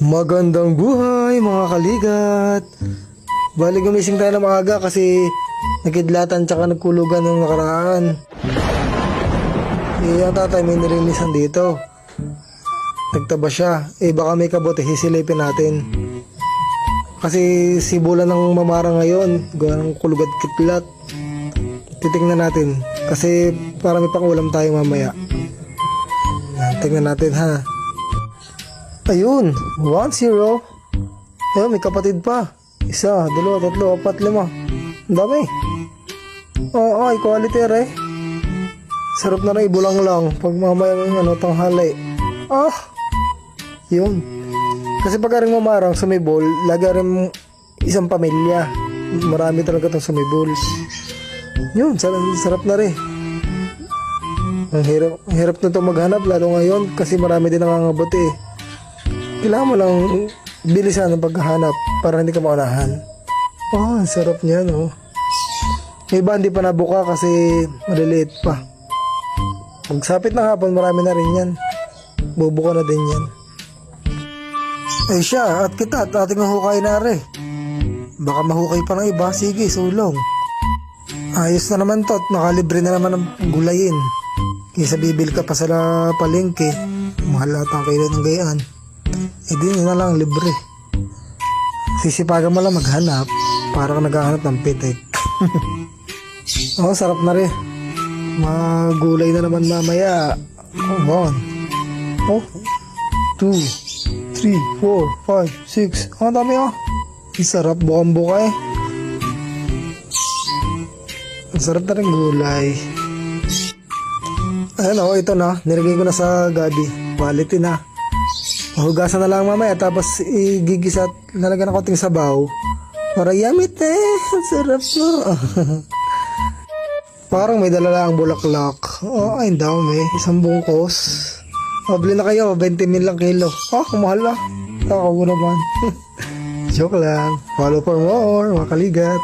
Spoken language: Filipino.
Magandang buhay mga kaligat! Bali gumising tayo ng maaga kasi nakidlatan tsaka nagkulugan ng nakaraan. Eh, ang tatay may nilinisan dito. Nagtaba siya. Eh, baka may kabote, hisilipin natin. Kasi sibulan ng mamara ngayon. Gawa ng kulugat kitlat. Titingnan natin. Kasi para may pang ulam tayo mamaya. Tingnan natin ha. Ayun, 1-0. Ayun, may kapatid pa. Isa, dalawa, tatlo, apat, lima. Ang dami. Oo, ay, quality eh. Sarap na rin, ibulang lang. Pag mamaya ng ano, tanghali. Ah! Yun. Kasi pag aring mamarang sumibol, lagi rin isang pamilya. Marami talaga itong sumibol. Yun, sarap, sarap na rin. Ang hirap, ang hirap na ito maghanap, lalo ngayon, kasi marami din nangangabot eh. Kailangan mo lang bilisan ang paghahanap para hindi ka maunahan. Oh, ang sarap niya, no? May iba hindi pa nabuka kasi maliliit pa. Magsapit ng hapon, marami na rin yan. Bubuka na din yan. Ay siya, at kita, at ating mahukay na rin. Baka mahukay pa ng iba, sige, sulong. Ayos na naman to, at nakalibre na naman ng gulayin. Kaysa bibil ka pa sa palengke, mahal at ang kilo ng gayaan. Eh di yun na lang, libre. Sisipagan mo lang maghanap, para kang naghahanap ng pitik. oh, sarap na rin. Magulay na naman mamaya. Oh, one. Oh, two, three, four, five, six. Oh, ang dami oh. Sarap bukang buka eh. Ang sarap na rin gulay. Ayan oh, ito na. Nilagay ko na sa gabi. Quality na. Hugasan na lang mamaya tapos igigisa at lalagyan ng konting sabaw. Para yummy te. Ang sarap mo. Parang may dala lang bulaklak. Oh, ay, ang dami. Isang bungkos. Oh, bili na kayo. 20 mil lang kilo. Oh, kumahal ah. Mo naman. Joke lang. Follow for more, mga kaligat.